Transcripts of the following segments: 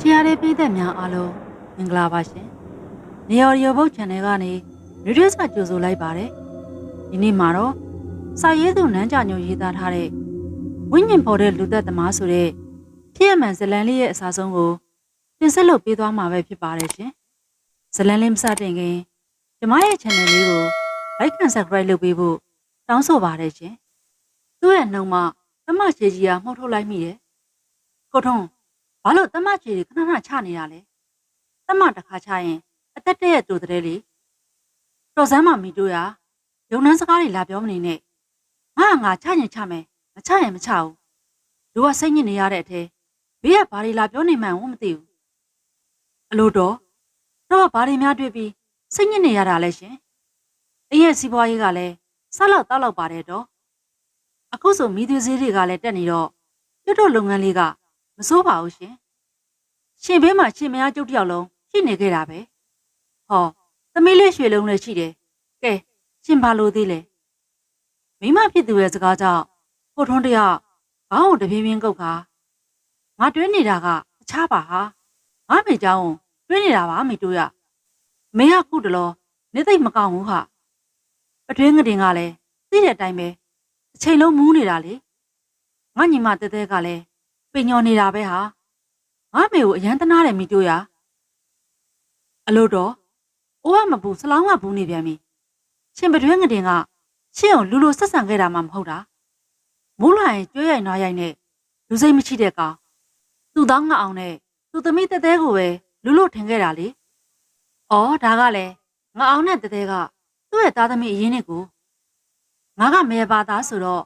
ချီရတဲ့ပြည်သက်များအားလုံးမင်္ဂလာပါရှင်။နေရော်ရီယိုဘုတ် channel ကနေရေဒီယိုစာကြိုဆိုလိုက်ပါတယ်။ဒီနေ့မှာတော့စာရေးသူနန်းကြညိုရေးသားထားတဲ့ဝိညာဉ်ပေါ်တဲ့လူသက်သမားဆိုတဲ့ဖြစ်ရမှန်ဇလန်လေးရဲ့အစားဆုံးကိုတင်ဆက်လုပ်ပေးသွားမှာပဲဖြစ်ပါတယ်ရှင်။ဇလန်လေးမစတင်ခင်ကျမရဲ့ channel လေးကို like and subscribe လုပ်ပေးဖို့တောင်းဆိုပါတယ်ရှင်။သူ့ရဲ့နှုံမှာတမချေကြီးကမှုတ်ထုတ်လိုက်မိတယ်။ကိုထုံး ဘာလို့တမချေကြီးခဏခဏချနေတာလဲ။တမတစ်ခါချရင်အသက်တည့်ရဲ့တူတဲ့လေ။တော်စမ်းမမီတို့ရရုံနှန်းစကားတွေလာပြောမနေနဲ့။ငါငါချရင်ချမယ်မချရင်မချဘူး။လူကစိတ်ညစ်နေရတဲ့အထဲဘေးကဘာတွေလာပြောနေမှန်းဝမသိဘူး။အလိုတော်တော့ဘာတွေများတွေ့ပြီးစိတ်ညစ်နေရတာလဲရှင်။အရင်စီးပွားရေးကလည်းဆက်လောက်တောက်လောက်ပါတယ်တော့။အခုဆိုမိသေးစည်းတွေကလည်းတက်နေတော့ကျွတ်တို့လုပ်ငန်းလေးက မစိုးပါဘူးရှင်။ရှင်ဘေးမှာရှင်မယားကျုပ်တယောက်လုံးရှိနေခဲ့တာပဲ။ဟောသမီးလေးရွှေလုံးလည်းရှိတယ်။ကဲရှင်ဘာလို့သေးလဲ။မိမဖြစ်သူရဲ့စကားကြောင့်ကိုထွန်းတယောက်ဘောင်းကိုတပြင်းပြင်းကုတ်ခါငါတွင်းနေတာကတခြားပါဟာငါမေเจ้าတွင်းနေတာပါမေတို့ရမေကခုတလောနေသိပ်မကောင်းဘူးဟာပတွင်းငတင်ကလည်းသိတဲ့အတိုင်းပဲအချိန်လုံးမူးနေတာလေငါညီမတဲတဲကလည်း ပင်ညော်နေတာပဲဟာငါမေကိုအရန်တနာတယ်မိတို့ရအလို့တော့အိုးကမပူစလောင်းကဘူးနေပြန်ပြီရှင်ပတွင်းငတင်ကရှင့်ကိုလူလိုဆက်ဆံခဲ့တာမှမဟုတ်တာမိုးလာရင်ကျွေးရိုက်နွားရိုက်နဲ့လူစိတ်မရှိတဲ့ကောင်သူ့သားငါအောင်နဲ့သူ့သမီးတဲတဲကိုပဲလူလိုထင်ခဲ့တာလေ။အော်ဒါကလည်းငါအောင်နဲ့တဲတဲကသူ့ရဲ့သားသမီးအရင်းနဲ့ကိုငါကမေပါသားဆိုတော့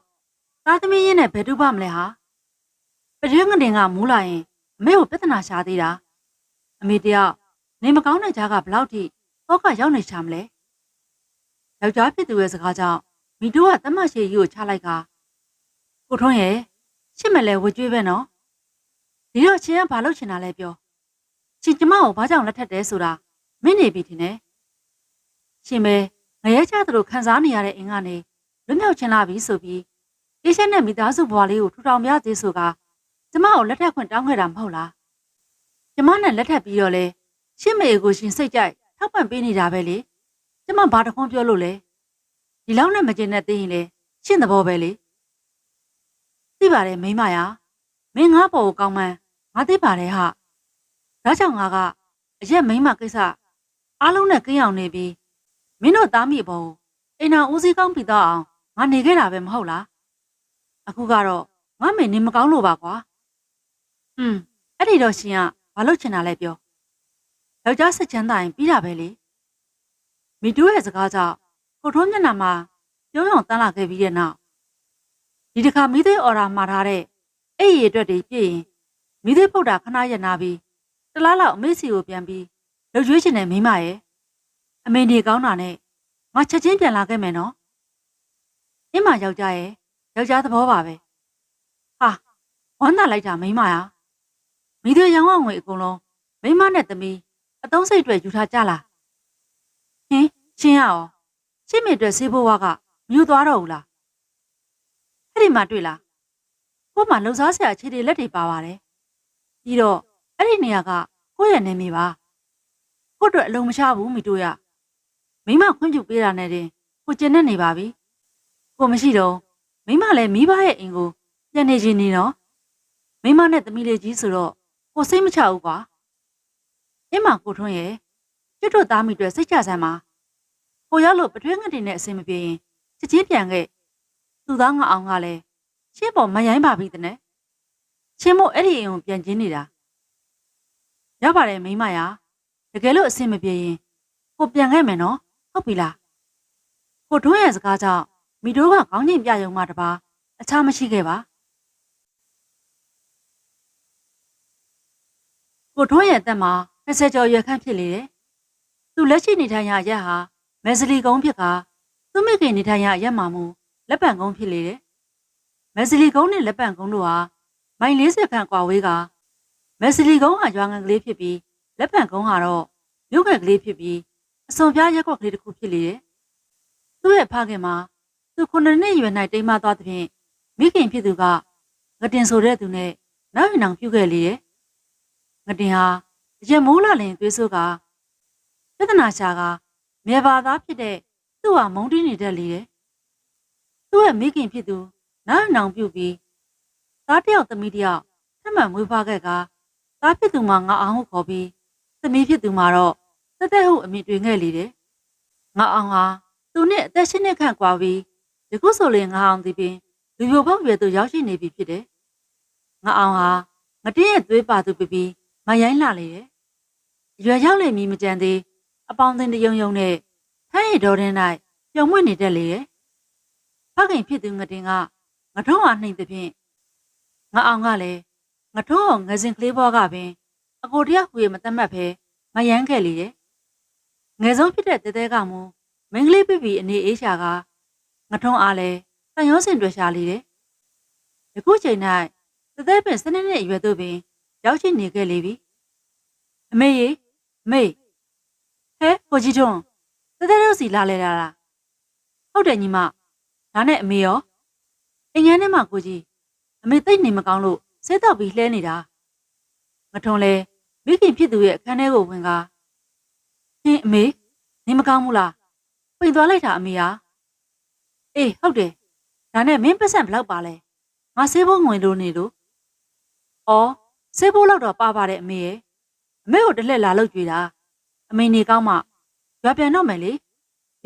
သားသမီးရင်းနဲ့ဘယ်တူပါမလဲဟာ။ ပတွင်းငတင်ကမူးလာရင်အမေကိုပြဿနာရှာသေးတာ။အမေတယောက်နေမကောင်းတဲ့ကြားကဘလောက်ထိတော့ကရောက်နေချမလဲ။ယောက်ျားဖြစ်သူရဲ့စကားကြောင့်မိတို့ကတမရှိကြီးကိုချလိုက်ကကိုထွန်းရဲ့ရှစ်မလဲဝကြွေးပဲနော်ဒီတော့ချင်းကဘာလုပ်ချင်တာလဲပြောရှင်ကျမကိုဘာကြောင့်လက်ထပ်တယ်ဆိုတာမင်းနေပြီထင်တယ်ရှင်ပဲငရဲချသလိုခံစားနေရတဲ့အင်ကနေလွတ်မြောက်ချင်လာပြီဆိုပြီးအေးရှက်နဲ့မိသားစုဘဝလေးကိုထူထောင်ပြသေးဆိုက ကျမကိုလက်ထပ်ခွင့်တောင်းခဲ့တာမဟုတ်လားကျမနဲ့လက်ထပ်ပြီးတော့လဲရှင့်မေကိုရှင်စိတ်ကြိုက်ထောက်ပံ့ပေးနေတာပဲလေကျမဘာတခွန်းပြောလို့လဲဒီလောက်နဲ့မကျင်တဲ့သိရင်လေရှင့်သဘောပဲလေသိပါတယ်မိမယာမင်းငါ့ပေါ်ကိုကောင်းမှန်းငါသိပါတယ်ဟာဒါကြောင့်ငါကအရက်မိမကိစ္စအားလုံးနဲ့ကင်းအောင်နေပြီးမင်းတို့သားမိဘောအိမ်နာဦးစီးကောင်းပြီးတော့အောင်ငါနေခဲ့တာပဲမဟုတ်လားအခုကတော့ငါမေနေမကောင်းလို့ပါကွာ ဟွန်းအဲ့ဒီတော့ရှင်ကဘာလို့ချင်တာလဲပြောယောက်ျားစစ်ချမ်းသာရင်ပြီးတာပဲလေမိတူးရဲ့စကားကြောင့်ကိုထုံးမျက်နှာမှာပြုံးအောင်တန်းလာခဲ့ပြီးတဲ့နောက်ဒီတစ်ခါမိသေးအော်ရာမှာထားတဲ့အဲ့ရည်အတွက်တွေပြည့်ရင်မိသေးပုတ်တာခဏရနာပြီးတလားလောက်အမေစီကိုပြန်ပြီးလှုပ်ကြွေးချင်တဲ့မိမရဲ့အမေနေကောင်းတာနဲ့ငါချက်ချင်းပြန်လာခဲ့မယ်နော်အင်းမယောက်ျားရဲ့ယောက်ျားသဘောပါပဲဟာဝမ်းသာလိုက်တာမိမရာ မိသေးရောင်းအောင်ငွေအကုန်လုံးမိမနဲ့သမီးအသုံးစိတ်တွေယူထားကြလားဟင်ချင်းရအောင်ရှင်းမေအတွက်ဆေးဘိုးဝါကမြူသွားတော့ဘူးလားအဲ့ဒီမှာတွေ့လားကို့မှာလှုပ်ရှားဆရာခြေတွေလက်တွေပါပါတယ်ပြီးတော့အဲ့ဒီနေရာကကိုယ့်ရဲ့နေမိပါကို့အတွက်အလုံးမချဘူးမိတို့ရမိမခွင့်ပြုပေးတာနဲ့တင်ကိုကျင်နေနေပါပြီကိုမရှိတော့မိမလည်းမိဘရဲ့အိမ်ကိုပြန်နေချင်းနေတော့မိမနဲ့သမီးလေးကြီးဆိုတော့ ကိုစိတ်မချဘူးကွာအင်းမကိုထွန်းရဲ့ကျွတ်တို့သားမိတွေစိတ်ချစမ်းပါကိုရောက်လို့ပထွေးငတ်တင်နဲ့အဆင်မပြေရင်ချက်ချင်းပြန်ခဲ့သူသားငါအောင်ကလည်းရှင်းပေါ်မရိုင်းပါပြီတဲ့ချင်းမို့အဲ့ဒီအိမ်ကိုပြန်ကျင်းနေတာရပါတယ်မိမရာတကယ်လို့အဆင်မပြေရင်ကိုပြန်ခဲ့မယ်နော်ဟုတ်ပြီလားကိုတွန်းရဲ့စကားကြောင့်မိတို့ကခေါင်းချိန်ပြယုံမှတပါအခြားမရှိခဲ့ပါ ကိုထွန်းရဲ့အသက်မှာ20ကျော်ရွယ်ခန့်ဖြစ်လေတယ်သူလက်ရှိနေထိုင်ရရက်ဟာမက်စလီကုန်းဖြစ်ကသူ့မိခင်နေထိုင်ရရက်မှာမူလက်ပံကုန်းဖြစ်လေတယ်မက်စလီကုန်းနဲ့လက်ပံကုန်းတို့ဟာမိုင်40ခန့်ကွာဝေးကမက်စလီကုန်းဟာရွာငံကလေးဖြစ်ပြီးလက်ပံကုန်းဟာတော့မြို့နယ်ကလေးဖြစ်ပြီးအစွန်ပြားရက်ကွက်ကလေးတစ်ခုဖြစ်လေတယ်။သူ့ရဲ့ဖခင်မှာသူခုနှစ်နှစ်ရွယ်၌တိမ်မသွားသဖြင့်မိခင်ဖြစ်သူကငတင်ဆိုတဲ့သူနဲ့နောက်ရင်အောင်ပြုတ်ခဲ့လေတယ် ငတင်ဟာအရက်မိုးလာလင်သွေးဆိုးကပြဿနာရှာကမြေပါသားဖြစ်တဲ့သူ့ဟာမုန်းတင်းနေတတ်လေတယ်။သူ့ရဲ့မိခင်ဖြစ်သူနောက်နောင်ပြုတ်ပြီးသားတယောက်သမီးတယောက်ထမှန်မွေးဖွားခဲ့ကသားဖြစ်သူမှာငါအောင်ကိုခေါ်ပြီးသမီးဖြစ်သူမှာတော့တက်တက်ဟုတ်အမိတွင်ခဲ့လေတယ်။ငါအောင်ဟာသူနဲ့အသက်ရှင်နေခန့်ကွာပြီးဒီခုဆိုရင်ငါအောင်ဒီပင်လူမျိုးပေါက်ရွယ်သူရောက်ရှိနေပြီဖြစ်တယ်။ငါအောင်ဟာငတင်းရဲ့သွေးပါသူပြပြီး မရိုင်းလာလေတယ်ရွယ်ရောက်လေမီမကြံသေးအပေါင်းအသင်းတယုံယုံနဲ့ထိုင်းရတော်တဲ့၌ပြုံမွေ့နေတတ်လေတယ်ဖခင်ဖြစ်သူငတင်းကငထုံးအားနှိမ့်သဖြင့်ငါအောင်ကလည်းငထုံးကိုငစင်ကလေးဘွားကပင်အကိုတယောက်ဟူရမတတ်မှတ်ဖဲမယမ်းခဲ့လေတယ်ငယ်ဆုံးဖြစ်တဲ့တဲတဲကမူမင်းကလေးပြပြအနေအေးရှာကငထုံးအားလည်းတန်ရုံးစင်တွေ့ရှာလေတယ်ယခုချိန်၌တဲတဲပင်စနေနေ့အရွယ်သို့ပင် ရောက်ရှိနေခဲ့လေပြီအမေရေအမေဟဲကိုကြီးထွန်းတဲတဲတို့စီလာလဲတာလားဟုတ်တယ်ညီမဒါနဲ့အမေရောအင်ငန်းထဲမှာကိုကြီးအမေသိတ်နေမကောင်းလို့ဆေးတော့ပြီးလှဲနေတာမထုံလဲမိခင်ဖြစ်သူရဲ့အခန်းထဲကိုဝင်ကားဟင်းအမေနေမကောင်းဘူးလားပိန်သွားလိုက်တာအမေဟာအေးဟုတ်တယ်ဒါနဲ့မင်းပတ်စံဘလောက်ပါလဲငါဆေးဖို့ငွေလို့နေလို့ဩ ဆေးဖို့လောက်တော့ပါပါတယ်အမေရဲ့အမေကိုတစ်လှက်လာလောက်ကြွေတာအမေနေကောင်းမှရွာပြန်တော့မယ်လေ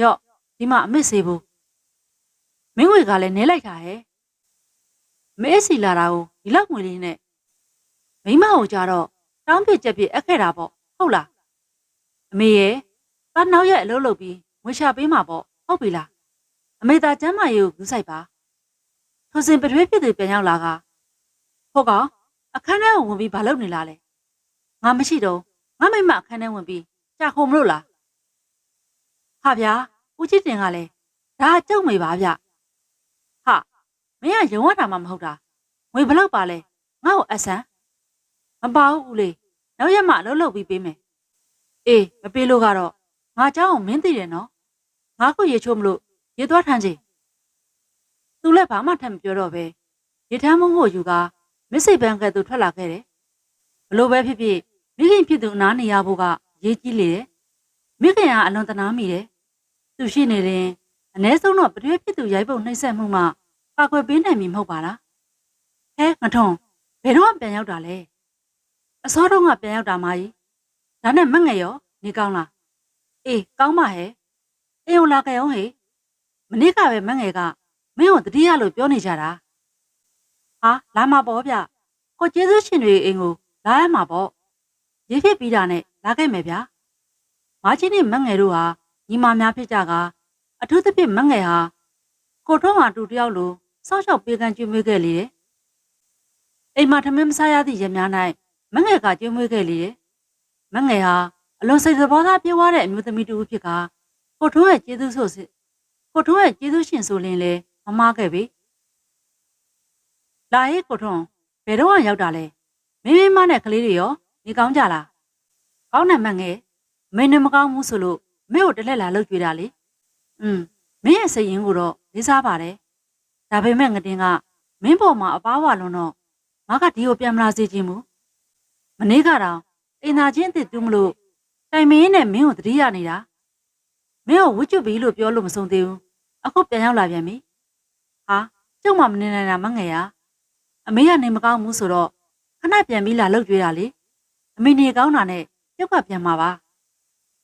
ရော့ဒီမှာအမေဆေးဖို့မင်းငွေကလည်းနဲလိုက်တာဟဲ့မဲစီလာတာကိုဒီလောက်ငွေလေးနဲ့မိမကိုကြတော့တောင်းပြချက်ပြအပ်ခဲ့တာပေါ့ဟုတ်လားအမေရဲ့သားနောက်ရဲ့အလုပ်လုပ်ပြီးငွေရှာပေးမှာပေါ့ဟုတ်ပြီလားအမေသာကျမ်းမာရေးကိုကူးဆိုင်ပါထိုစဉ်ပထွေးဖြစ်သူပြန်ရောက်လာကဟုတ်ကောင် အခန်းထဲကိုဝင်ပြီးဘာလုပ်နေလားလဲငါမရှိတော့ငါမိမအခန်းထဲဝင်ပြီးကြာခုံမလို့လားဟာဗျာဦးချစ်တင်ကလည်းဒါကကြောက်မေပါဗျဟာမင်းကရုံရတာမှမဟုတ်တာငွေဘလောက်ပါလဲငါ့ကိုအဆန်းမပါဘူးဦးလေးနောက်ရက်မှအလုပ်လုပ်ပြီးပေးမယ်အေးမပေးလို့ကတော့ငါเจ้าကိုမင်းသိတယ်နော်ငါကိုရေချိုးမလို့ရေသွားထမ်းချင်သူလည်းဘာမှထပ်မပြောတော့ပဲရေထမ်းမုံကိုယူကာ မစ်စိတ်ပန်းကဲ့သို့ထွက်လာခဲ့တယ်ဘလို့ပဲဖြစ်ဖြစ်မိခင်ဖြစ်သူအနားနေရဖို့ကရေးကြီးလေတယ်မိခင်ကအလွန်တနာမိတယ်သူရှိနေရင်အ ਨੇ ဆုံးတော့ပတွဲဖြစ်သူရိုက်ပုံနှိမ့်ဆက်မှုမှပါခွေပေးနိုင်မည်မဟုတ်ပါလားဟဲငထုံဘယ်တော့ပြန်ရောက်တာလဲအစောတုန်းကပြန်ရောက်တာမကြီးဒါနဲ့မငယ်ရောနေကောင်းလားအေးကောင်းပါဟဲ့အေးုံလာကြအောင်ဟေ့မနေ့ကပဲမငယ်ကမင်းကိုတတိယလို့ပြောနေကြတာ ဟာလာမှာပေါ့ဗျကိုကျေးဇူးရှင်တွေအိမ်ကိုလာရမှာပေါ့ရစ်ဖြစ်ပြီးတာနဲ့လာခဲ့မယ်ဗျာမချင်းနဲ့မငယ်တို့ဟာညီမများဖြစ်ကြကအထူးသဖြင့်မငယ်ဟာကိုထွန်းဟာတူတယောက်လိုစောက်ရှောက်ပေးကမ်းကျွေးမွေးခဲ့လေတယ်အိမ်မှာထမင်းမစားရသည့်ရများ၌မငယ်ကကျွေးမွေးခဲ့လေတယ်မငယ်ဟာအလွန်စိတ်သဘောထားပြေးွားတဲ့အမျိုးသမီးတူဖြစ်ကကိုထွန်းရဲ့ကျေးဇူးဆိုစစ်ကိုထွန်းရဲ့ကျေးဇူးရှင်ဆိုရင်လေမမားခဲ့ပြီ လာရေးကိုထွန်းဘယ်တော့ရောက်တာလဲမင်းမင်းမနဲ့ကလေးတွေရောနေကောင်းကြလားကောင်းတယ်မငယ်မင်းနဲ့မကောင်းဘူးဆိုလို့မင်းကိုတလက်လာလှုပ်ကြွေးတာလေอืมမင်းရဲ့စိတ်ရင်းကိုတော့လေးစားပါတယ်ဒါပေမဲ့ငတင်ကမင်းပေါ်မှာအပားဝါလုံးတော့ငါကဒီကိုပြန်မလာစေချင်ဘူးမနေ့ကတော့အိမ်သာချင်းအစ်စ်တူးမလို့တိုင်မင်းနဲ့မင်းကိုတတိယနေတာမင်းကိုဝှကျွတ်ပြီလို့ပြောလို့မဆုံးသေးဘူးအခုပြန်ရောက်လာပြန်ပြီဟာကျုပ်မှမနေနိုင်တာမငယ်ရ အမေကနေမကောင်းဘူးဆိုတော့ခဏပြန်ပြီးလာလှုပ်ကြွေးတာလေအမေနေကောင်းတာနဲ့ကျုပ်ကပြန်มาပါ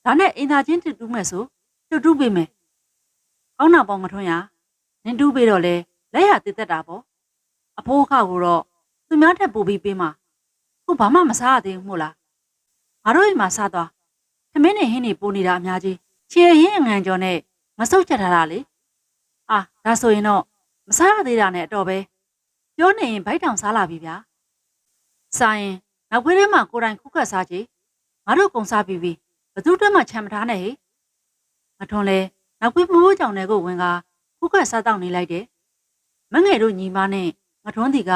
ဒါနဲ့အင်သာချင်းတူတူးမယ်ဆိုတူတူးပေးမယ်ကောင်းတာပေါ့ငထွန်းရနင်တူးပေးတော့လေလက်ရတည်သက်တာပေါ့အဖိုးအခါကိုတော့သူများထက်ပို့ပြီးပေးမှာခုဘာမှမစားရသေးဘူးမို့လားငါတို့အိမ်မှာစားသွားသမင်းနဲ့ဟင်းနေပိုးနေတာအများကြီးခြေရင်းအငံကျော်နဲ့မဆုတ်ချက်ထားတာလေအာဒါဆိုရင်တော့မစားရသေးတာနဲ့အတော်ပဲ ပြောနေရင်ဗိုက်တောင်စားလာပြီဗျာစားရင်နောက်ခွေးထဲမှာကိုယ်တိုင်ခုခတ်စားကြည့်ငါတို့ကုံစားပြီးပြီဘသူတွက်မှချမ်းမထားနဲ့ဟေ့မထွန်လဲနောက်ခွေးမိုးကြောင်တွေကိုဝင်ကခုခတ်စားတော့နေလိုက်တယ်မငယ်တို့ညီမနဲ့မထွန်းတီက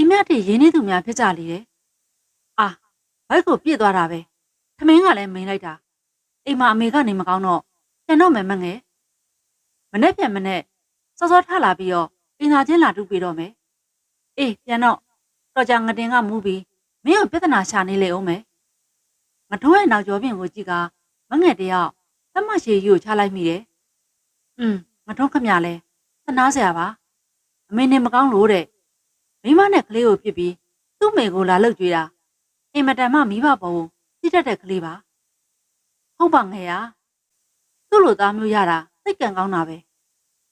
ဤမြတ်တည်ရင်းနေသူများဖြစ်ကြလေတယ်အာဘိုက်ကိုပြည့်သွားတာပဲသမင်းကလည်းမိန်လိုက်တာအိမ်မှာအမေကနေမကောင်းတော့ပြန်တော့မယ်မငယ်မနေ့ပြန်မနေ့စောစောထလာပြီးတော့အင်သာချင်းလာတူပြီးတော့မယ် အေးပြန်တော့တော့ကြငတင်ကမူးပြီးမမင်းကိုပြဿနာရှာနေလေအောင်မယ်ငါထုံးရဲ့နောက်ကျော်ပြင်ကိုကြည့်ကမငယ်တယောက်တမရှိကြီးကိုချလိုက်မိတယ်อืมငါထုံးခမလဲသနာစရာပါအမေနဲ့မကောင်းလို့တဲ့မိမနဲ့ကလေးကိုဖြစ်ပြီးသူ့မေကိုလာလှုပ်ကြွေးတာအင်မတန်မှမိဘပေါ်ကိုတိတက်တဲ့ကလေးပါဟုတ်ပါငယ်ရသူ့လိုသားမျိုးရတာသိတ်ကံကောင်းတာပဲ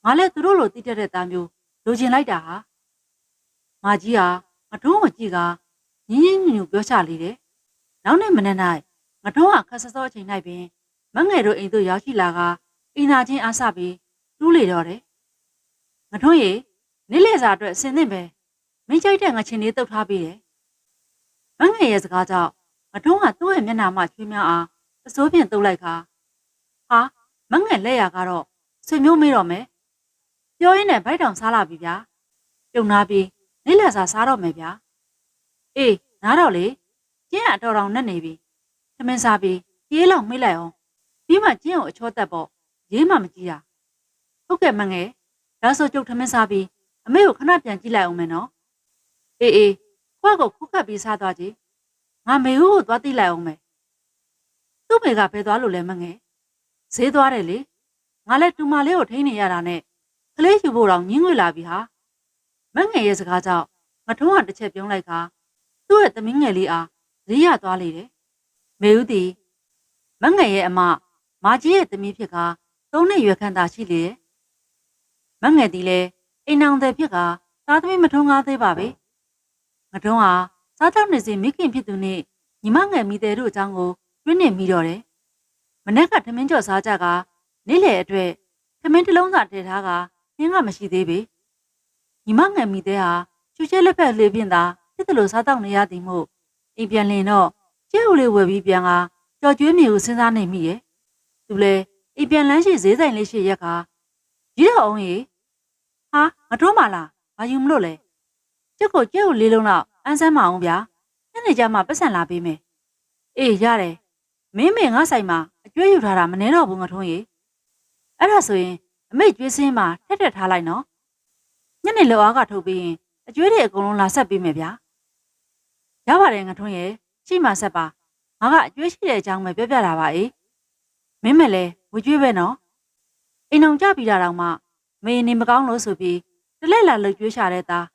ငါလည်းသူတို့လိုတိတက်တဲ့သားမျိုးလိုချင်လိုက်တာဟာ မကြီးဟာငါထုံးကိုကြည့်ကညင်းညင်းညူညူပြောချလေတယ်နောက်နေ့မနေ့၌ငါထုံးကခက်ဆစောအချိန်၌ပင်မငယ်တို့အိမ်သို့ရောက်ရှိလာကအင်နာချင်းအားစပြီးတူးလေတော့တယ်ငါထုံးရေနေ့လည်စာအတွက်အစင်သင့်ပဲမင်းကြိုက်တဲ့ငါချင်းလေးတုတ်ထားပေးတယ်မငယ်ရဲ့စကားကြောင့်ငါထုံးကသူ့ရဲ့မျက်နှာမှချွေးများအားအစိုးဖြင့်တုတ်လိုက်ခါဟာမငယ်လက်ရကတော့ဆွေမျိုးမေးတော့မယ်ပြောရင်းနဲ့ဗိုက်တောင်စားလာပြီဗျာပြုံနာပြီး နေ့လည်စာစားတော့မယ်ဗျာအေးနားတော့လေကျင်းအတော်တော်နဲ့နေပြီသမင်းစားပြီးပြေးလောက်မေးလိုက်အောင်ပြီးမှကျင်းကိုအချောတက်ပေါ့ရေးမှမကြည့်ရဟုတ်ကဲ့မငယ်ဒါဆိုကျုပ်သမင်းစားပြီးအမေကိုခဏပြန်ကြည့်လိုက်အောင်မယ်နော်အေးအေးခွက်ကိုခုခတ်ပြီးစားသွားကြည့်ငါမေဦးကိုသွားတိလိုက်အောင်မယ်သူ့မေကဘယ်သွားလို့လဲမငယ်ဈေးသွားတယ်လေငါလည်းတူမလေးကိုထိန်းနေရတာနဲ့ကလေးယူဖို့တော့ညင်းငွေလာပြီဟာ မငယ်ရဲ့စကားကြောင့်မထုံးကတစ်ချက်ပြုံးလိုက်ကသူ့ရဲ့သမီးငယ်လေးအားဈေးရသွားလေတယ်မေဦးသည်မငယ်ရဲ့အမမာကြီးရဲ့သမီးဖြစ်ကသုံးနှစ်ရွယ်ခန့်သာရှိလေတယ်မငယ်သည်လည်းအိမ်အောင်တဲ့ဖြစ်ကသားသမီးမထုံးကားသေးပါပဲမထုံးဟာစားတောက်နေစဉ်မိခင်ဖြစ်သူနဲ့ညီမငယ်မိတဲ့တို့အကြောင်းကိုတွင်းနေမိတော့တယ်မနက်ကထမင်းကြော်စားကြကနေ့လေအတွက်ထမင်းတစ်လုံးစာတည်ထားကနှင်းကမရှိသေးပေ ညီမငယ်မိတဲ့ဟာချူချဲလက်ဖက်လေးပြင်းသာဖြစ်တယ်လို့စားတောက်နေရသည်မို့အိမ်ပြန်လင်တော့ကျဲဦးလေးဝယ်ပြီးပြန်ကကြော်ကျွေးမြေကိုစဉ်းစားနေမိရဲ့သူလဲအိမ်ပြန်လန်းရှိဈေးဆိုင်လေးရှိရက်ကကြီးတော်အောင်ကြီးဟာမတွန်းပါလားဘာယူမလို့လဲကျုပ်ကိုကျဲဦးလေးလုံးတော့အန်းဆန်းမအောင်ဗျာညနေကျမှပတ်စံလာပေးမယ်အေးရတယ်မင်းမေငါဆိုင်မှာအကျွေးယူထားတာမနှဲတော့ဘူးငါထုံးကြီးအဲ့ဒါဆိုရင်အမေကျွေးစင်းမှာထက်ထက်ထားလိုက်နော် ညနေလောအားကထုတ်ပြီးရင်အကျွေးတွေအကုန်လုံးလာဆက်ပေးမယ်ဗျာရပါတယ်ငါထွန်းရဲ့ရှိမှဆက်ပါငါကအကျွေးရှိတဲ့အကြောင်းပဲပြောပြတာပါအေးမင်းမလဲဝကျွေးပဲနော်အိမ်အောင်ကြပြီးတာတော့မှမေနေမကောင်းလို့ဆိုပြီးတလက်လာလှုပ်ကျွေးရှာတဲ့သား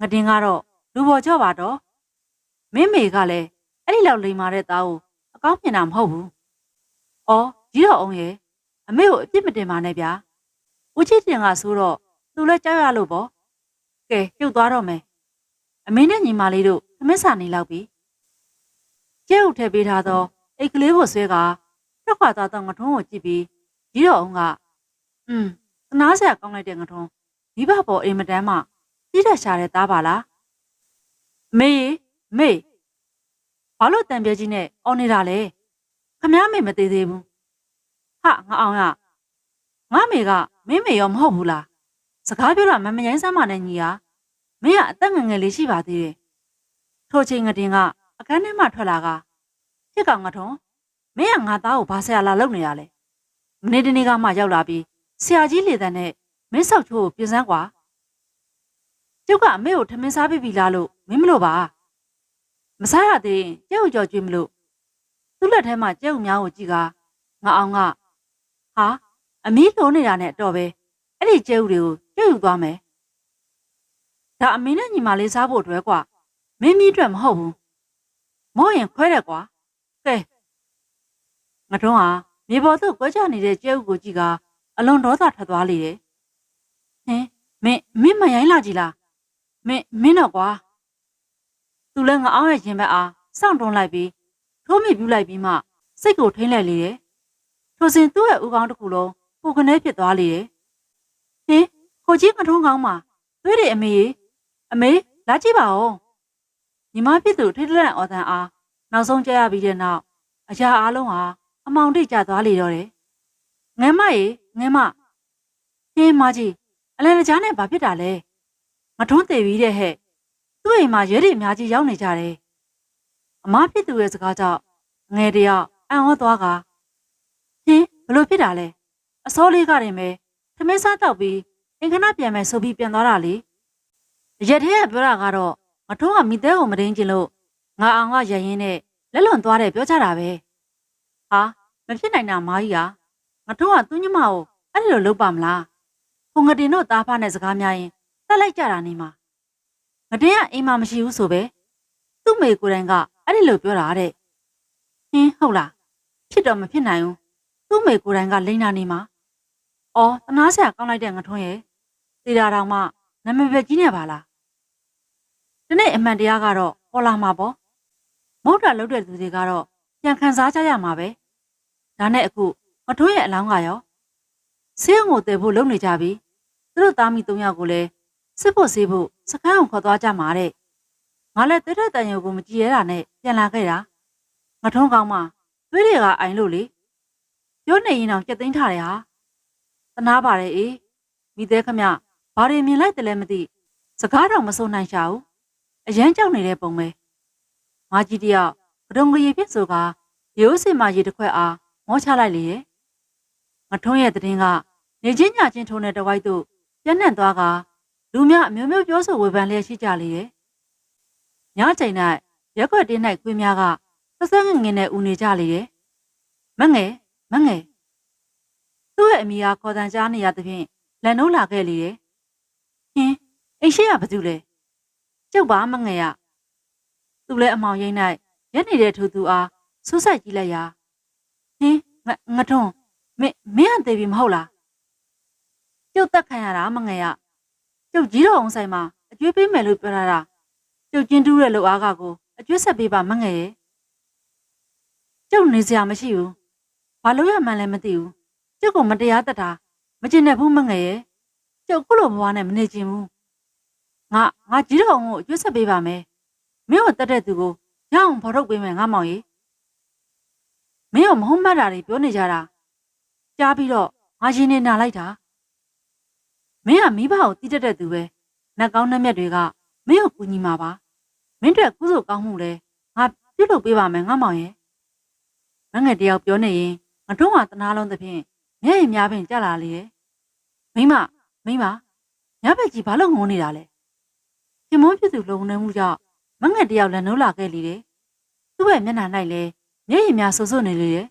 ငတင်ကတော့လူပေါ်ကြော့ပါတော့မင်းမေကလည်းအဲ့ဒီလောက်လိမ်မာတဲ့သားကိုအကောင်းမြင်တာမဟုတ်ဘူးအော်ကြီးတော်အောင်ရဲ့အမေကိုအပြစ်မတင်ပါနဲ့ဗျာဦးချစ်တင်ကဆိုတော့ သူလည်းကြောက်ရလို့ပေါ့ကဲပြုတ်သွားတော့မယ်အမေနဲ့ညီမလေးတို့သမစ်စာနေလောက်ပြီကျဲဥထည့်ပေးထားသောအိတ်ကလေးကိုဆွဲကထွက်ခွာသွားသောငထုံးကိုကြည့်ပြီးကြီးတော်အောင်ကอืมသနာစရာကောင်းလိုက်တဲ့ငထုံးမိဘပေါ်အိမ်မတန်းမှကြီးတက်ရှာတဲ့သားပါလားအမေမေဘာလို့တံပြဲကြီးနဲ့အော်နေတာလဲခမည်းမေမသေးသေးဘူးဟာငါအောင်ရငါမေကမင်းမေရောမဟုတ်ဘူးလား စကားပြောတာမမရိုင်းစမ်းမနဲ့ညီဟာမင်းကအသက်ငယ်ငယ်လေးရှိပါသေးတယ်ထိုချိန်ငတင်ကအခန်းထဲမှထွက်လာကဖြစ်ကောင်ငထုံမင်းကငါသားကိုဘာဆရာလာလုပ်နေရလဲမနေ့တနေ့ကမှရောက်လာပြီးဆရာကြီးလေတန်းနဲ့မင်းဆောက်ချိုးကိုပြင်စမ်းကွာကျုပ်ကအမေကိုထမင်းစားပြီးပြီလားလို့မင်းမလို့ပါမစားရသေးရင်ကျဲ့ကိုကြော်ကြွေးမလို့သူ့လက်ထဲမှာကျဲ့ကိုများကိုကြည့်ကငါအောင်ကဟာအမီးလုံးနေတာနဲ့အတော့ပဲအဲ့ဒီကျဲဥတွေကို ကျွတ်ယူသွားမယ်ဒါအမင်းနဲ့ညီမလေးစားဖို့အတွက်ကွာမင်းမီးအတွက်မဟုတ်ဘူးမောရင်ခွဲတယ်ကွာကဲငါတို့ဟာမြေပေါ်သို့ကွဲချနေတဲ့ကျဲဥကိုကြည့်ကအလွန်ဒေါသထွက်သွားလေတယ်ဟင်မင်းမင်းမရိုင်းလာကြည်လားမင်းမင်းတော့ကွာသူလည်းငါအောင်ရဲ့ရင်ဘက်အားစောင့်တွန်းလိုက်ပြီးထိုးမိပြူလိုက်ပြီးမှစိတ်ကိုထိမ့်လိုက်လေတယ်ထိုစဉ်သူ့ရဲ့ဥကောင်းတစ်ခုလုံးပူကနေဖြစ်သွားလေတယ်။ဟင် ကိုကြီးမထုံးကောင်းမှာသွေးတွေအမေအမေလာကြည့်ပါဦး။ညီမဖြစ်သူထိတ်လန့်အော်တန်အားနောက်ဆုံးကြရပြီးတဲ့နောက်အရာအလုံးဟာအမောင်တိတ်ကျသွားလေတော့တယ်။ငမ်းမရေငမ်းမဟင်းမကြီးအလဲတကြားနဲ့ဘာဖြစ်တာလဲ။မထုံးသေးပြီးတဲ့ဟဲ့။သူ့အိမ်မှာရဲတွေအများကြီးရောက်နေကြတယ်။အမဖြစ်သူရဲ့စကားကြောင့်ငယ်တယောက်အံ့ဩသွားကဟင်းဘလို့ဖြစ်တာလဲအစောလေးကတည်းပဲထမင်းစားတောက်ပြီး အင်္ဂနာပြန်မယ်ဆိုပြီးပြန်သွားတာလေရက်ထဲကပြောတာကတော့ငါထုံးကမိသေးကိုမဒင်းကျင်လို့ငငါအောင်ကရရင်နဲ့လက်လွန်သွားတယ်ပြောကြတာပဲဟာမဖြစ်နိုင်တာမာကြီးဟာငါတို့ကသူ့ညမကိုအဲ့ဒီလိုလုပ်ပါမလားဟိုငတင်တို့သားဖားနဲ့စကားများရင်တက်လိုက်ကြတာနေမှာငတင်ကအိမ်မှာမရှိဘူးဆိုပဲသူ့မေကိုယ်တိုင်ကအဲ့ဒီလိုပြောတာတဲ့ဟင်းဟုတ်လားဖြစ်တော့မဖြစ်နိုင်ဘူးသူ့မေကိုယ်တိုင်ကလိမ့်နာနေမှာအော်တနာဆရာကောင်းလိုက်တဲ့ငထွန်းရဲ့ သေတာတောင်မှနာမည်ပဲကြီးနေပါလားဒီနေ့အမှန်တရားကတော့ပေါ်လာမှာပေါ့မဟုတ်တာလုပ်တဲ့သူတွေကတော့ပြန်ခံစားကြရမှာပဲဒါနဲ့အခုငထွန်းရဲ့အလောင်းကရောဆေးရုံကိုတည်ဖို့လုပ်နေကြပြီသူတို့သားမိ၃ယောက်ကိုလည်းစစ်ဖို့ဆေးဖို့စကန်းအောင်ခေါ်သွားကြမှာတဲ့ငါလည်းတဲတဲ့တန်ရုံကိုမကြည့်ရတာနဲ့ပြန်လာခဲ့တာငထွန်းကောင်းမှသွေးတွေကအိုင်လို့လေပြောနေရင်တော့ကြက်သိမ်းထားတယ်ဟာတနာပါတယ်အေးမိသေးခမ ဘာတွေမြင်လိုက်တယ်လဲမသိစကားတော့မစိုးနိုင်ရှာဘူးအရန်ကြောက်နေတဲ့ပုံပဲငါကြီးတယောက်ကတုံကရီဖြစ်ဆိုကရိုးစင်မရေတစ်ခွက်အားမောချလိုက်လေရဲ့ငထွန်းရဲ့တည်င်းကနေချင်းညချင်းထုံးတဲ့တဝိုက်တို့ပြန့်နှံ့သွားကလူများအမျိုးမျိုးပြောဆိုဝေဖန်လျက်ရှိကြလေရဲ့ညချိန်၌ရက်ွက်တင်း၌ခွေးများကဆက်ဆက်ငငင်နဲ့ဦးနေကြလေရဲ့မငယ်မငယ်သူ့ရဲ့အမိအားခေါ်တန်ကြားနေရသဖြင့်လန်နိုးလာခဲ့လေရဲ့ ဟင်းအိမ်ရှိရဘာတူလဲကျုပ်ပါမငယ်ရသူလည်းအမောင်ရိမ့်၌ရက်နေတဲ့ထူသူအားဆူးဆိုင်ကြည့်လိုက်ရာဟင်းငငထွန်းမင်းမင်းကသေးပြီမဟုတ်လားကျုပ်တက်ခံရတာမငယ်ရကျုပ်ကြီးတော်အောင်ဆိုင်မှာအကျွေးပေးမယ်လို့ပြောထားတာကျုပ်ကျင်းတူးတဲ့လူအားကကိုအကျွေးဆက်ပေးပါမငယ်ရဲ့ကျုပ်နေစရာမရှိဘူးဘာလို့ရမှန်းလည်းမသိဘူးကျုပ်ကမတရားတတ်တာမကျင်တဲ့ဘူးမငယ်ရဲ့ ကျုပ်ခုလိုဘဝနဲ့မနေချင်ဘူးငါငါကြီးတော်အောင်ကိုအကျွေးဆက်ပေးပါမယ်မင်းကိုတတ်တဲ့သူကိုရအောင်ဖော်ထုတ်ပေးမယ်ငါမောင်ကြီးမင်းကမဟုတ်မှတ်တာတွေပြောနေကြတာကြားပြီးတော့ငါရှင်နေနာလိုက်တာမင်းကမိဘကိုတီးတတ်တဲ့သူပဲနှက်ကောင်းနှက်မြက်တွေကမင်းကိုကူညီမှာပါမင်းတို့ကုသိုလ်ကောင်းမှုလဲငါပြုလုပ်ပေးပါမယ်ငါမောင်ရဲ့မငယ်တယောက်ပြောနေရင်ငါတို့ကတနာလုံးသဖြင့်မျက်ရည်များပင်ကြလာလေရဲ့မိမ မိမညဘက်ကြီးဘာလို့ငုံနေတာလဲခင်မုန်းဖြစ်သူလုံနေမှုကြောင့်မငယ်တယောက်လည်းနှိုးလာခဲ့လေတယ်သူ့ရဲ့မျက်နှာ၌လည်းမျက်ရည်များဆူဆူနေလေရဲ့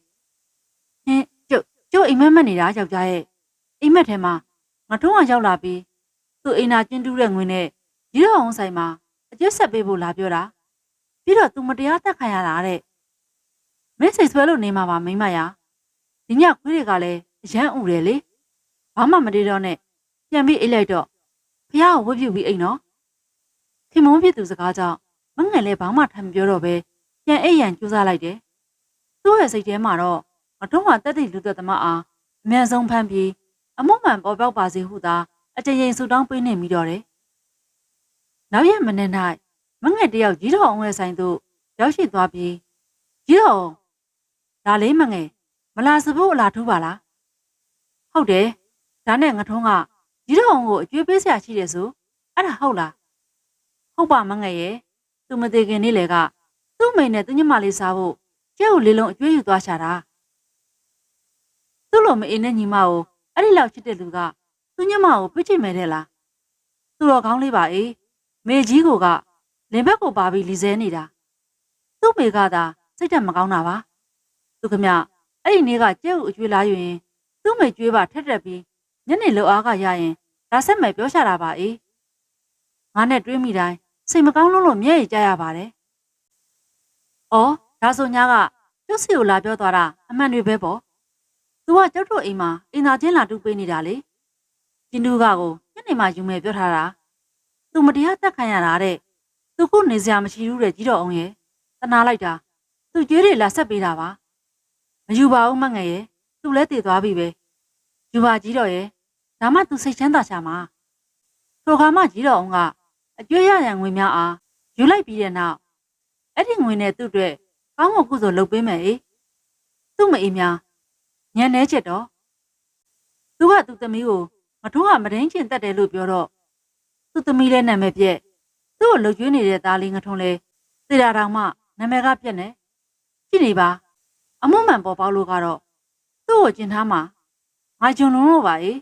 ဟင်းကျုပ်ကျုပ်အိမ်မက်မက်နေတာယောက်ျားရဲ့အိမ်မက်ထဲမှာငါထုံးအောင်ရောက်လာပြီးသူ့အိမ်နာကျင်းတူးတဲ့ငွေနဲ့ရီတော်အောင်ဆိုင်မှာအကျက်ဆက်ပေးဖို့လာပြောတာပြီးတော့သူမတရားတက်ခံရတာတဲ့မင်းစိတ်ဆွဲလို့နေမှာပါမိမရဒီညခွေးတွေကလည်းအရန်ဥတယ်လေဘာမှမတည်တော့နဲ့ ပြန်ပြီးအိတ်လိုက်တော့ဖះကိုဝတ်ပြုတ်ပြီးအိတ်နော်ခင်မုန်းဖြစ်သူစကားကြောင့်မငယ်လည်းဘာမှထမ်းပြောတော့ပဲပြန်အိတ်ရန်ကြိုးစားလိုက်တယ်သူ့ရဲ့စိတ်ထဲမှာတော့မထုံးကတက်တိလူသက်သမားအားအမြန်ဆုံးဖမ်းပြီးအမုံမှန်ပေါ်ပေါက်ပါစေဟုသာအကြိမ်ကြိမ်ဆူတောင်းပေးနေမိတော့တယ်နောက်ရက်မနေ့၌မငယ်တယောက်ကြီးတော်အောင်ရဲ့ဆိုင်သို့ရောက်ရှိသွားပြီးကြီးတော်ဒါလေးမငယ်မလာစဖို့အလားထူးပါလားဟုတ်တယ်ဒါနဲ့ငထုံးက ကြီးတော်အောင်ကိုအကျွေးပေးဆရာရှိတယ်ဆိုအဲ့ဒါဟုတ်လားဟုတ်ပါမငယ်ရဲ့သူမသေးခင်နေ့လေကသူ့မိန်နဲ့သူညမလေးစားဖို့ကျဲကိုလေးလုံးအကျွေးယူသွားရှာတာသူ့လိုမအေးနဲ့ညီမကိုအဲ့ဒီလောက်ချစ်တဲ့လူကသူညမကိုပြစ်ချင်မယ်တဲ့လားသူတော်ကောင်းလေးပါအေးမေကြီးကိုကလင်ဘက်ကိုပါပြီးလီဆဲနေတာသူ့မေကသာစိတ်တက်မကောင်းတာပါသူခမအဲ့ဒီနေ့ကကျဲကိုအကျွေးလာယူရင်သူ့မေကျွေးပါထက်တက်ပြီး ညနေလောက်အားကရရင်ဒါဆက်မယ်ပြောရှာတာပါအေးငါနဲ့တွေးမိတိုင်းစိတ်မကောင်းလို့လို့မျက်ရည်ကျရပါတယ်။အော်ဒါဆိုညာကကျုပ်စီကိုလာပြောသွားတာအမှန်တွေပဲပေါ့။ तू ကကျုပ်တို့အိမ်မှာအင်သာချင်းလာတူပေးနေတာလေ။ကျင်းတူကကိုညနေမှယူမယ်ပြောထားတာ။ तू မတရားတက်ခံရတာတဲ့။ तू ခုနေစရာမရှိဘူးတဲ့ကြီးတော်အောင်ရဲ့။တနာလိုက်တာ။ तू ကျွေးတွေလာဆက်ပေးတာပါ။မယူပါဘူးမငယ်ရဲ့။ तू လည်းတည်သွားပြီပဲ။ယူပါကြီးတော်ရဲ့။ ဒါမှ तू စိတ်ချမ်းသာချာမှာ။ထိုခါမှကြီးတော်အောင်ကအကျွေးရရန်ငွေများအားယူလိုက်ပြီးတဲ့နောက်အဲ့ဒီငွေနဲ့သူ့အတွက်ကောင်းမွန်ကုသိုလ်လုပ်ပေးမယ်အေးသူ့မအေးများညံနေချက်တော့သူကသူ့သမီးကိုမထုံးကမဒင်းချင်တတ်တယ်လို့ပြောတော့သူ့သမီးလည်းနာမည်ပြက်သူ့ကိုလှုပ်ကျွေးနေတဲ့သားလေးငထုံးလဲသေတာတောင်မှနာမည်ကပြက်နေကြည့်နေပါအမွန်မှန်ပေါ်ပေါက်လို့ကတော့သူ့ကိုကျင်ထားမှာငါဂျွန်လုံးလို့ပါအေး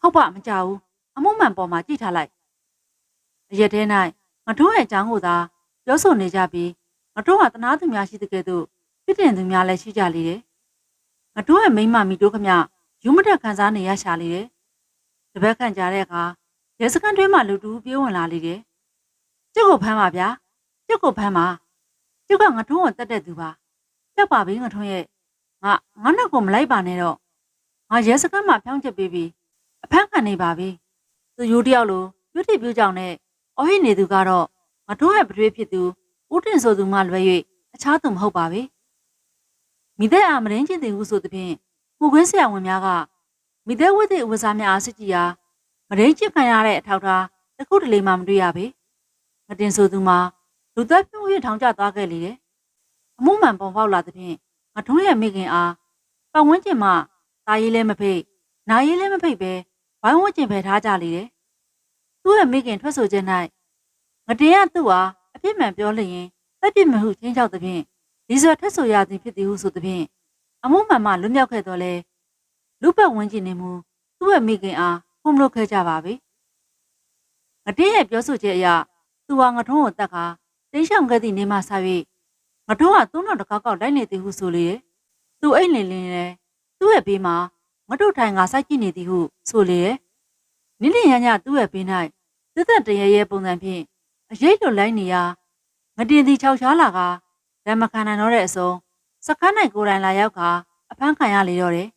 ဟုတ်ပါမကြဘူးအမွန်မှန်ပေါ်မှာကြည့်ထားလိုက်အရက်ထဲ၌ငါတို့ရဲ့အကြောင်းကိုသာပြောဆိုနေကြပြီးတို့ကတနာသူများရှိတဲ့ကဲ့သို့ပြစ်တင်သူများလည်းရှိကြလေတယ်ငါတို့ရဲ့မိန်းမမီတို့ခမယူမတက်ခံစားနေရရှာလေတယ်တပတ်ခန့်ကြာတဲ့အခါရဲစခန်းတွင်းမှာလူတူပြေးဝင်လာလေတယ်ကျုပ်ကိုဖမ်းပါဗျာကျုပ်ကိုဖမ်းပါကျုပ်ကငါထုံးကိုတတ်တဲ့သူပါပြတ်ပါပြီငါထုံးရဲ့ငါငါနဲ့ကိုမလိုက်ပါနဲ့တော့ငါရဲစခန်းမှာဖြောင်းချက်ပေးပြီး အဖမ်းခံနေပါပြီသူယူတယောက်လိုပြုတိပြုကြောင်နဲ့အော်ဟိနေသူကတော့ငါထုံးရဲ့ပထွေးဖြစ်သူဦးတင်ဆိုသူမှလွယ်၍အခြားသူမဟုတ်ပါပဲမိသက်အားမရင်းချင်းတင်ဟုဆိုသည်ဖြင့်မှုခွင်းဆရာဝန်များကမိသက်ဝိသေဥပစာများအားစစ်ကြည့်ရာမရင်းချစ်ခံရတဲ့အထောက်ထားတစ်ခုတလေမှမတွေ့ရပေမတင်ဆိုသူမှာလူသက်ပြုံးရထောင်ကျသွားခဲ့လေတယ်အမှုမှန်ပေါ်ပေါက်လာသည်ဖြင့်ငါထုံးရဲ့မိခင်အားပတ်ဝန်းကျင်မှာตาရေးလည်းမဖိတ် နာရေးလည်းမဖိတ်ပဲဝိုင်းဝန်းကျင်ပဲထားကြလေတယ်သူ့ရဲ့မိခင်ထွက်ဆိုချက်၌ငတင်ရသူ့အားအပြစ်မှန်ပြောလျင်တက်ပြစ်မဟုချင်းချောက်သည်ဖြင့်ဒီဇယ်ထက်ဆိုရသည်ဖြစ်သည်ဟုဆိုသည်ဖြင့်အမှုမှန်မှလွတ်မြောက်ခဲ့တော့လဲလူပတ်ဝန်းကျင်နေမူသူ့ရဲ့မိခင်အားဖုံးလို့ခဲ့ကြပါပြီငတင်းရဲ့ပြောဆိုချက်အရသူဟာငထုံးကိုတတ်ကာတင်းရှောင်ခဲ့သည့်နေမှဆ၍ငထုံးကသုံးတော်တကောက်ကောက်လိုက်နေသည်ဟုဆိုလေသူအိတ်လင်လင်လဲသူ့ရဲ့ဘေးမှာ ငတုတ်ထိုင်ကစိုက်ကြည့်နေသည်ဟုဆိုလေနင်းလင်ရညသူ့ရဲ့ဘေး၌သသက်တရရဲပုံစံဖြင့်အရေးလွတ်လိုက်နေရာငတင်သည်ခြောက်ချားလာကဓမ္မခန္ဓာတော့တဲ့အစုံစခန်း၌ကိုယ်တိုင်လာရောက်ကအဖမ်းခံရလေတော့တယ်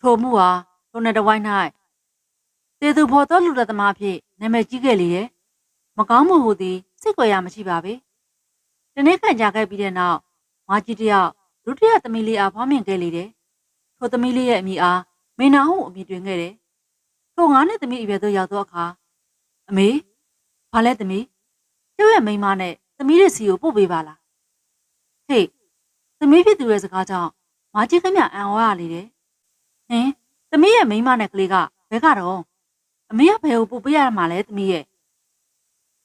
ထိုမှုဟာထိုနယ်တဝိုင်း၌တေသူဖော်သောလူရသမားဖြစ်နာမည်ကြီးခဲ့လေတယ်မကောင်းမှုဟူသည်စိတ်ကြွယ်ရမရှိပါပဲတနေ့ခန့်ကြာခဲ့ပြီးတဲ့နောက်မကြီးတယောက်ဒုတိယသမီးလေးအားဖွားမြင်ခဲ့လေတယ် ထိုသမီးလေးရဲ့အမိအားမေနာဟုအမိတွင်ခဲ့တယ်ထိုငါးနှစ်သမီးအရွယ်သို့ရောက်သောအခါအမေဘာလဲသမီးကျုပ်ရဲ့မိန်းမနဲ့သမီးရဲ့စီကိုပို့ပေးပါလားဟေ့သမီးဖြစ်သူရဲ့စကားကြောင့်မကြီးခမအံ့ဩရလေတယ်ဟင်သမီးရဲ့မိန်းမနဲ့ကလေးကဘဲကတော့အမေကဘယ်ကိုပို့ပေးရမှာလဲသမီးရဲ့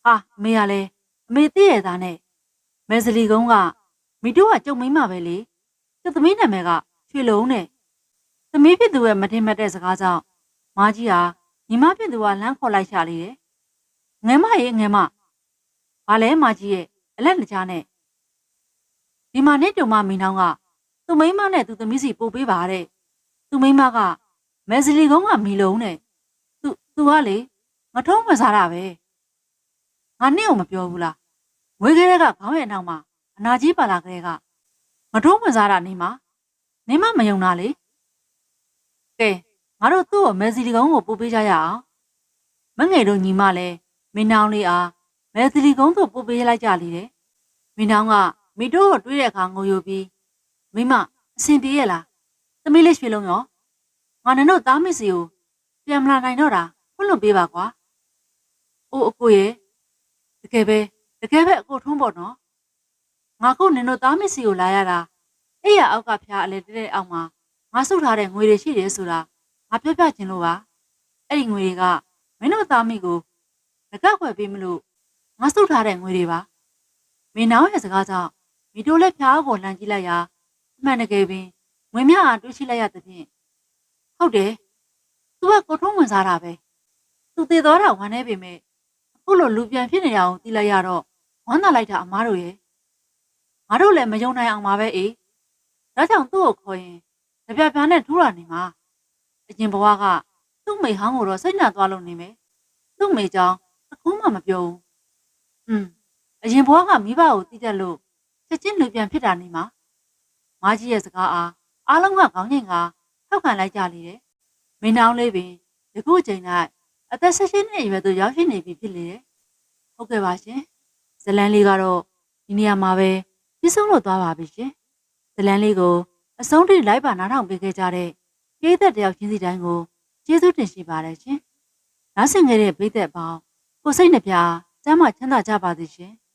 ဟာအမေကလည်းအမေသိရသားနဲ့မဲစလီကုန်းကမိတို့ကကြုံမိန်းမပဲလေကျုပ်သမီးနာမည်ကရွှေလုံးနဲ့ သမီးဖြစ်သူရဲ့မထင်မှတ်တဲ့စကားကြောင့်မကြီးဟာညီမဖြစ်သူကလမ်းခေါ်လိုက်ရှာလေတယ်ငယ်မရဲ့ငယ်မဘာလဲမကြီးရဲ့အလက်တကြားနဲ့ဒီမှာနဲ့တုံမမီနောင်းကသူ့မိန်းမနဲ့သူသမီးစီပို့ပေးပါတဲ့သူ့မိန်းမကမဲစလီကုန်းကမီလုံးနဲ့သူသူကလေငထုံးမစားတာပဲငါနဲ့ကိုမပြောဘူးလားဝေးကလေးကခေါင်းရဲ့နောက်မှာအနာကြီးပါလာကလေးကငထုံးမစားတာနေမှာနေမမယုံတာလေ ကဲငါတို့သူ့ကိုမဲစလီကုန်းကိုပို့ပေးကြရအောင်မငယ်တို့ညီမလည်းမင်းနောင်လေးအားမဲသလီကုန်းသို့ပို့ပေးလိုက်ကြလေတယ်။မင်းနောင်ကမိတို့ကိုတွေးတဲ့အခါငိုယိုပြီးမိမအဆင်ပြေရဲ့လား။သမီးလေးရွှေလုံးရောငါနဲ့တော့သားမစီကိုပြန်မလာနိုင်တော့တာဖွင့်လွှတ်ပေးပါကွာ။အိုးအကိုရဲ့တကယ်ပဲတကယ်ပဲအကိုထုံးပေါ့နော်။ငါခုနင်တို့သားမစီကိုလာရတာအဲ့ရအောက်ကဖျားအလဲတဲ့အောက်မှာ ငါစုထားတဲ့ငွေတွေရှိတယ်ဆိုတာငါပြောပြချင်လို့ပါ။အဲ့ဒီငွေတွေကမင်းတို့သားမိကိုလက်ကခွဲပေးမလို့ငါစုထားတဲ့ငွေတွေပါမင်းနောင်ရဲ့စကားကြောင့်မိတို့လည်းဖျားကိုလှမ်းကြည့်လိုက်ရာအမှန်တကယ်ပင်ငွေများအားတွေးရှိလိုက်ရသဖြင့်ဟုတ်တယ်သူကကိုထုံးဝင်စားတာပဲသူတည်တော်တာဝမ်းနေပေမဲ့အခုလိုလူပြန်ဖြစ်နေတာကိုသိလိုက်ရတော့ဝမ်းသာလိုက်တာအမားတို့ရဲ့ငါတို့လည်းမယုံနိုင်အောင်ပါပဲအေးဒါကြောင့်သူ့ကိုခေါ်ရင် ကြပြပြားနဲ့ထူးရနေမှာအရင်ဘဝကသူ့မိဟောင်းကိုတော့စိတ်ညစ်သွားလို့နေမယ်သူ့မိကြောင့်အခုမှမပြောဘူးอืมအရင်ဘွားကမိဘကိုတိတက်လို့ချက်ချင်းလူပြန်ဖြစ်တာနေမှာမကြီးရဲ့စကားအားအားလုံးကခေါင်းငိမ်ကထောက်ခံလိုက်ကြလေတယ်မင်းနောင်လေးပင်ယခုချိန်၌အသက်၁၈နှစ်အရွယ်သို့ရောက်ရှိနေပြီဖြစ်လေတယ်ဟုတ်ကဲ့ပါရှင်ဇလန်းလေးကတော့ဒီနေရာမှာပဲပြီးဆုံးလို့သွားပါပြီရှင်ဇလန်းလေးကို အဆုံးထိလိုက်ပါနားထောင်ပေးခဲ့ကြတဲ့ပြည်သက်တယောက်ချင်းစီတိုင်းကိုကျေးဇူးတင်ရှိပါတယ်ရှင်နားဆင်ခဲ့တဲ့ပြည်သက်ပေါင်းကိုစိတ်နှပြကျမ်းမာချမ်းသာကြပါစေရှင်။